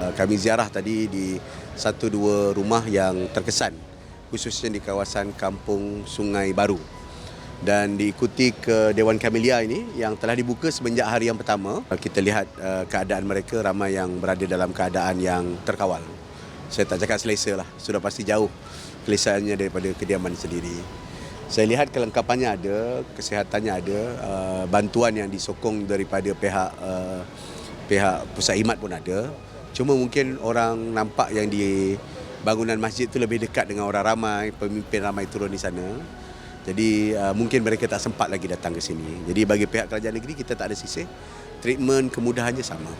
Uh, Kami ziarah tadi di satu dua rumah yang terkesan khususnya di kawasan Kampung Sungai Baru dan diikuti ke Dewan Kamelia ini yang telah dibuka semenjak hari yang pertama. Kita lihat uh, keadaan mereka ramai yang berada dalam keadaan yang terkawal. Saya tak cakap selesa lah, sudah pasti jauh kelesaannya daripada kediaman sendiri. Saya lihat kelengkapannya ada, kesihatannya ada, uh, bantuan yang disokong daripada pihak uh, pihak pusat khidmat pun ada. Cuma mungkin orang nampak yang di bangunan masjid tu lebih dekat dengan orang ramai, pemimpin ramai turun di sana. Jadi uh, mungkin mereka tak sempat lagi datang ke sini. Jadi bagi pihak kerajaan negeri kita tak ada sisih. Treatment kemudahannya sama.